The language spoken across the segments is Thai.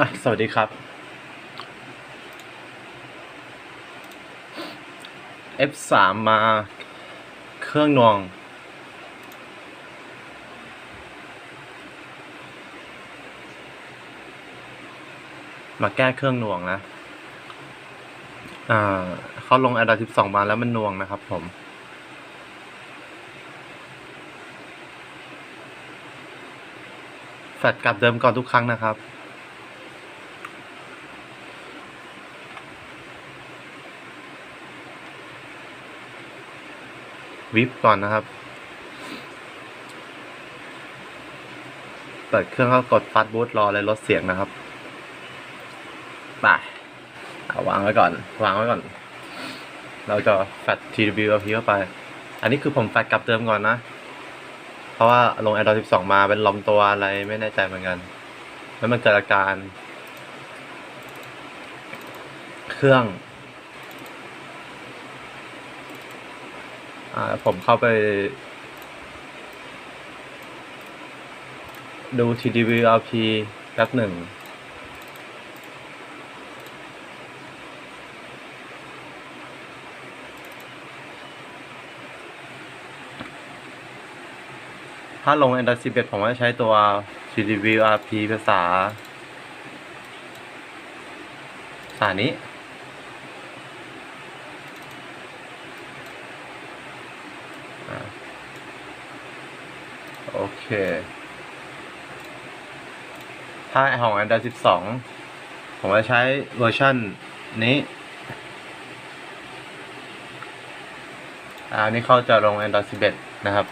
อะสวัสดีครับ F3 มาเครื่องนวงมาแก้เครื่องน่วงนะ อ่าเขาลง a d a 12 มาแล้วมันน่วงนะครับผมแฟลชกลับเดิมก่อนทุกครั้งนะครับ วิปก่อนนะครับ เปิดเครื่องก็กดฟาสบูตรอเลยลดเสียงนะครับไปเอาวางไว้ก่อน วางไว้ก่อน เราจะแฟลช TWLP เข้าไป อันนี้คือผมแฟลชกลับเดิมก่อนนะ เพราะว่าลง Android 12 มาเป็นลมตัวอะไรไม่แน่ใจเหมือนกัน แล้วมันเกิดอาการ เครื่อง อ่า ผมเข้าไป ดู TDVRP แป๊บหนึ่งถ้าลง Android 11 ผมว่าใช้ตัว TDVRP ภาษา ภาษานี้ อ่าโอเค ถ้าของ Android 12 ผมจะใช้เวอร์ชันนี้ อันนี้เขาจะลง Android 11 นะครับ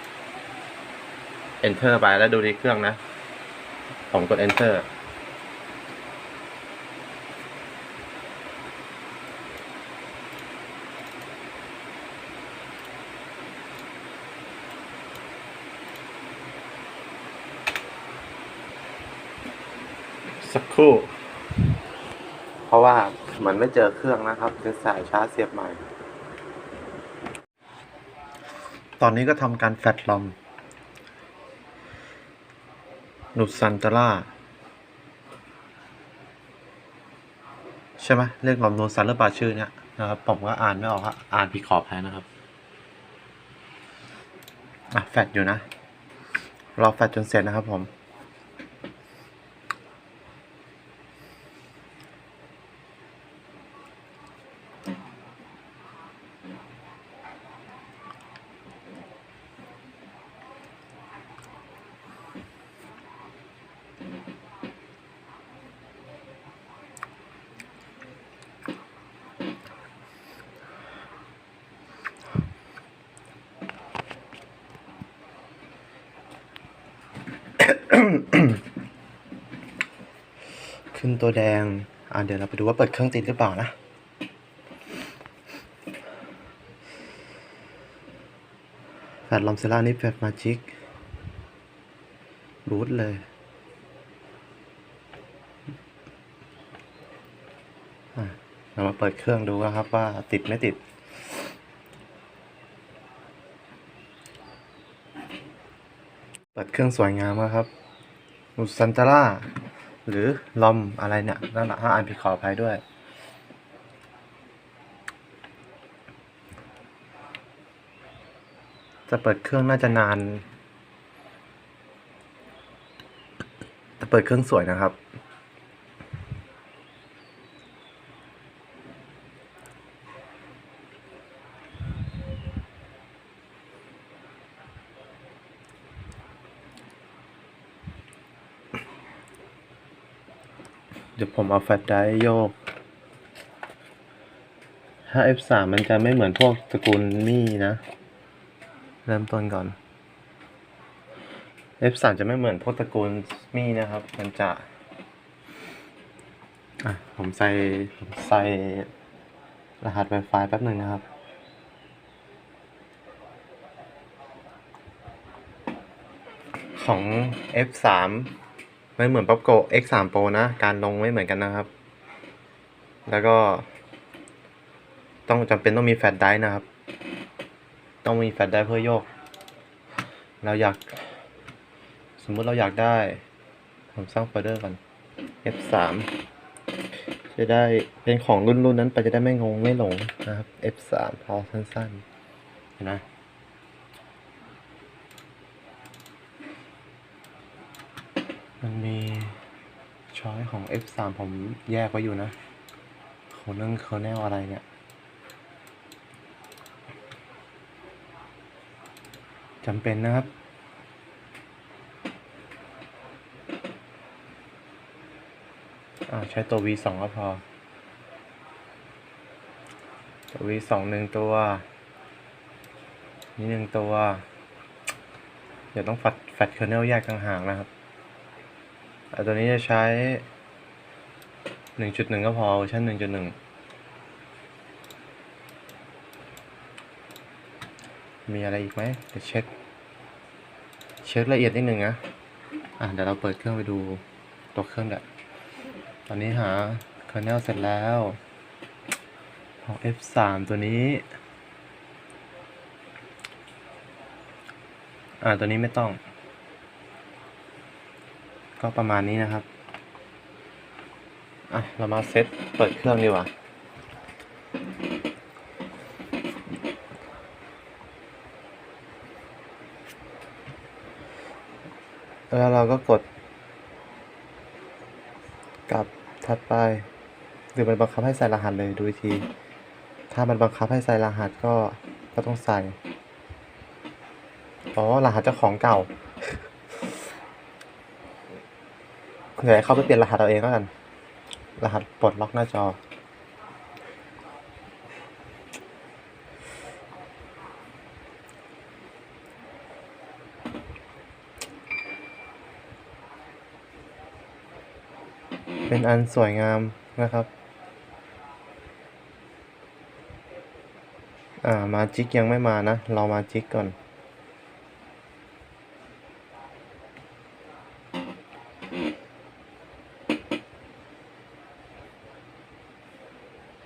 Enter ไปแล้วดูที่เครื่องนะ ผมกด Enter สักครู่ เพราะว่ามันไม่เจอเครื่องนะครับคือสายชาร์จเสียบใหม่ ตอนนี้ก็ทำการแฟลชลอมนุสันตาร่าใช่ไหมเรียกลอมนูสันหรือเปล่าชื่อเนี้ยนะครับผมก็อ่านไม่ออกครับอ่านผิดขออภัยนะครับ อะ แฟดอยู่นะ รอแฟดจนเสร็จนะครับผม ขึ้นตัวแดง อ่าเดี๋ยวเราไปดูว่าเปิดเครื่องติดหรือเปล่านะ แฟดลอมเซล่านี่แฟดมาจิก รูทเลย เรามาเปิดเครื่องดูนะครับว่าติดไม่ติดเปิดเครื่องสวยงามมากครับ มุสันตาร่าหรือลอมอะไรเนี่ยนั่นแหละถ้าอ่านผิดขออภัยด้วย จะเปิดเครื่องน่าจะนาน จะเปิดเครื่องสวยนะครับ ดี๋ยวผมเอาแฟลชไดร์โยกถ้า F3 มันจะไม่เหมือนพวกตระกูลมี่นะ เริ่มต้นก่อน F3 จะไม่เหมือนพวกตระกูลมี่นะครับ มันจะ อะ ผมใส่ผมใส่รหัส Wi-Fi แป๊บหนึ่งนะครับ ของ F3 ไม่เหมือน Popco X3 Pro นะ การลงไม่เหมือนกันนะครับ แล้วก็ ต้องจำเป็นต้องมีแฟลชไดร์นะครับ ต้องมีแฟลชไดร์เพื่อโยก เราอยาก สมมุติเราอยากได้ผมสร้างโฟลเดอร์ก่อน F3 จะได้เป็นของรุ่นรุ่นนั้นไปจะได้ไม่งงไม่หลงนะครับ F3 พอสั้นๆนไมันมีช้อยของ F3 ผมแยกไว้อยู่นะของเรื่องเคอร์เนลอะไรเนี่ยจำเป็นนะครับอ่าใช้ตัว V สองก็พอ ตัว V สองหนึ่งตัว นี่หนึ่งตัว เดี๋ยวต้องแฟดแฟดเคอร์เนลแยกต่างหากนะครับ ตัวนี้จะใช้หนึ่งจุดหนึ่งก็พอเวอร์ชันหนึ่งจุดหนึ่งมีอะไรอีกไหมเดี๋ยวเช็ค เช็คละเอียดนิดหนึ่งนะ อะเดี๋ยวเราเปิดเครื่องไปดูตัวเครื่องเดี๋ยตอนนี้หา kernel เสร็จแล้วของ F3 ตัวนี้ อ่าตัวนี้ไม่ต้อง ก็ประมาณนี้นะครับ อะ เรามาเซตเปิดเครื่องดีกว่า แล้วเราก็กด กลับถัดไป หรือมันบังคับให้ใส่รหัสเลยดูอีกที ถ้ามันบังคับให้ใส่รหัสก็ก็ต้องใส่ อ๋อ รหัสเจ้าของเก่า เดี๋ยวเข้าไปเปลี่ยนรหัสเอาเองก็กัน รหัสปลดล็อกหน้าจอ เป็นอันสวยงามนะครับ อ่า มาจิกยังไม่มานะ เรามาจิกก่อน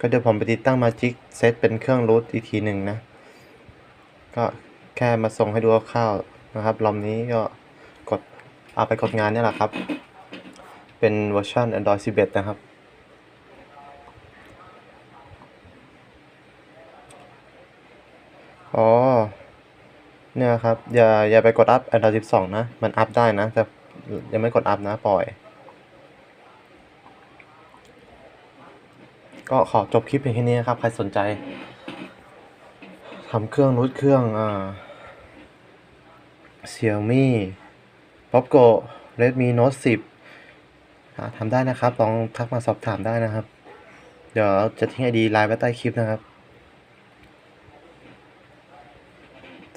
ก็เดี๋ยวผมไปติดตั้งมาจิกเซตเป็นเครื่องรูทอีกทีหนึ่งนะ ก็แค่มาส่งให้ดูคร่าวๆนะครับลำนี้ก็กดเอาไปกดงานนี่แหละครับ เป็นเวอร์ชัน Android 11 นะครับอ๋อเนี่ยครับ อย่าอย่าไปกดอัพ Android 12 นะ มันอัพได้นะ แต่ยังไม่กดอัพนะ ปล่อย ก็ขอจบคลิปเพียงแค่นี้นะครับ ใครสนใจทำเครื่องรูทเครื่องอ่า Xiaomi Popco Redmi Note 10ทำได้นะครับ ลองทักมาสอบถามได้นะครับ เดี๋ยวจะทิ้งไอดีไลน์ไว้ใต้คลิปนะครับ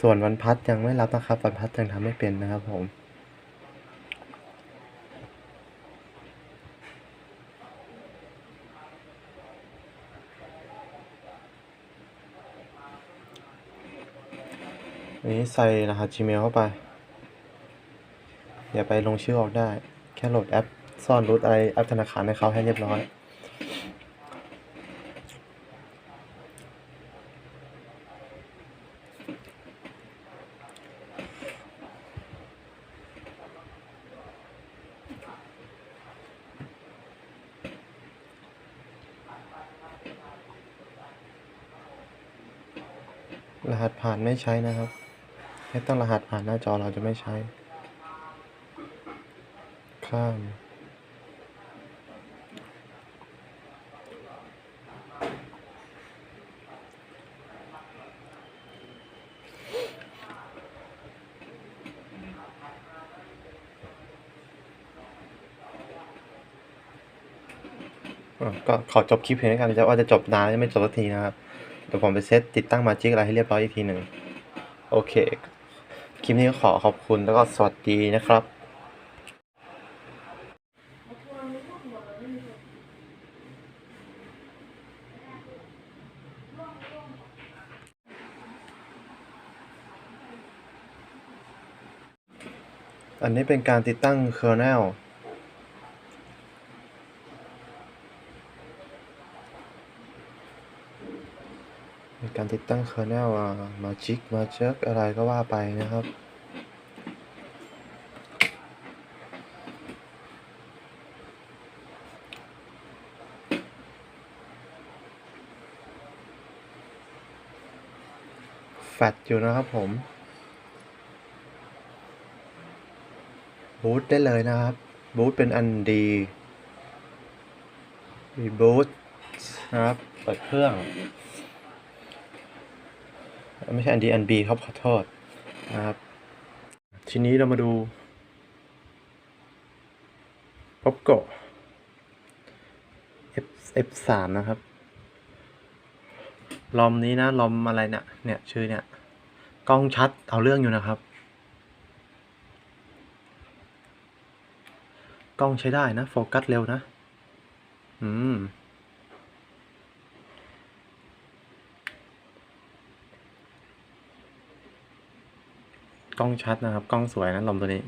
ส่วนวันพัดยังไม่รับนะครับ วันพัดยังทำไม่เป็นนะครับผม นี้ใส่รหัส Gmail เข้าไป อย่าไปลงชื่อออกได้ แค่โหลดแอป ซ่อนรูทอะไรแอปธนาคารให้เขาให้เรียบร้อยรหัสผ่านไม่ใช้นะครับ ให้ตั้งรหัสผ่านหน้าจอเราจะไม่ใช้ ข้ามอะก็ขอจบคลิปเพียงเท่านี้จะว่าจะจบนานจะไม่จบสักทีนะครับ เดี๋ยวผมไปเซตติดตั้งมาจิกอะไรให้เรียบร้อยอีกทีหนึ่ง โอเค คลิปนี้ขอขอบคุณแล้วก็สวัสดีนะครับอันนี้เป็นการติดตั้ง kernel ติดตั้งเคอร์เนลมาจิกมาเช็คอะไรก็ว่าไปนะครับ แฟตอยู่นะครับผม บูตได้เลยนะครับ บูตเป็นอันดีรีบูตนะครับ เปิดเครื่อง ไม่ใช่อันดีอันบีครับขอโทษนะครับ ทีนี้เรามาดู p o p g o F F สามนะครับลอมนี้นะลอมอะไรเนี่ยเนี่ยชื่อเนี่ยกล้องชัดเอาเรื่องอยู่นะครับ กล้องใช้ได้นะ โฟกัสเร็วนะ อืม กล้องชัดนะครับ กล้องสวยนะลมตัวนี้